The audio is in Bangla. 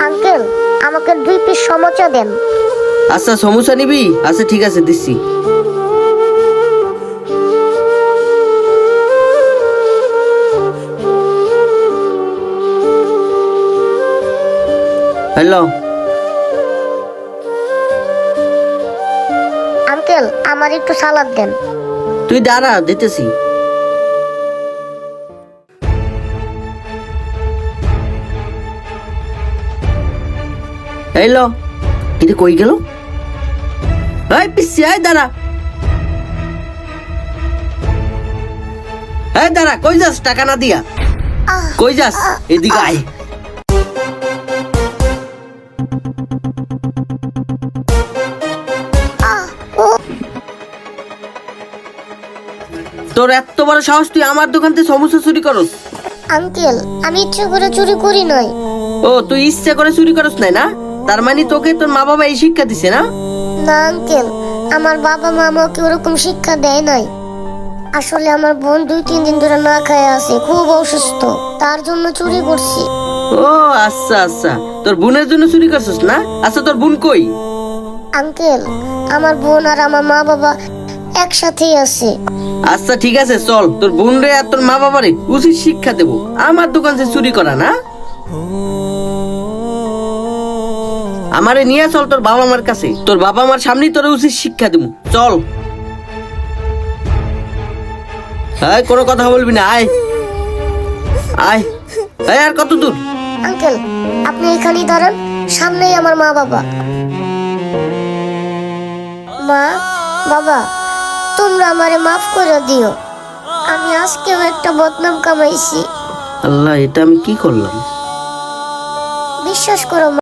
আঙ্কেল আমাকে দুই পিস সমোচা দেন। আচ্ছা সমস্যা নিবি? আচ্ছা ঠিক আছে দিচ্ছি। হ্যালো। আঙ্কেল আমার একটু সালাদ দেন। তুই দাঁড়া দিতেছি। হ্যালো এটা কই গেল? এই পিসি এই দাঁড়া। এই দাঁড়া কই যাস টাকা না দিয়া? কই যাস? এদিকে আয়। তোর এত বড় সাহস তুই আমার দোকান থেকে সমস্যা চুরি করস? আঙ্কেল আমি ইচ্ছে করে চুরি করি নাই। ও তুই ইচ্ছে করে চুরি করস নাই না? তার মানে তোকে তোর মা বাবা এই শিক্ষা দিছে না? না আঙ্কেল আমার বাবা মা আমাকে ওরকম শিক্ষা দেয় নাই। আসলে আমার বোন দুই তিন দিন ধরে না খায় আছে খুব অসুস্থ। তার জন্য চুরি করছি। ও আচ্ছা আচ্ছা। তোর বোনের জন্য চুরি করছিস না? আচ্ছা তোর বোন কই? আঙ্কেল আমার বোন আর আমার মা বাবা একসাথেই আছে। আচ্ছা ঠিক আছে চল। তোর বোন রে আর তোর মা বাবারে উচিত শিক্ষা দেবো। আমার দোকান থেকে চুরি করা না? আমারে নিয়ে চল তোর বাবা মার কাছে। তোর বাবা মার সামনেই তোর উচিত শিক্ষা দেবো চল। আয় কোনো কথা বলবি না আয়। আয়। আয় আর কত দূর? আঙ্কেল আপনি এখানেই দাঁড়ান সামনেই আমার মা বাবা। মা বাবা তোমরা আমারে মাফ করে দিও। আমি আজকেও একটা বদনাম কামাইছি। আল্লাহ এটা আমি কি করলাম? বিশ্বাস করো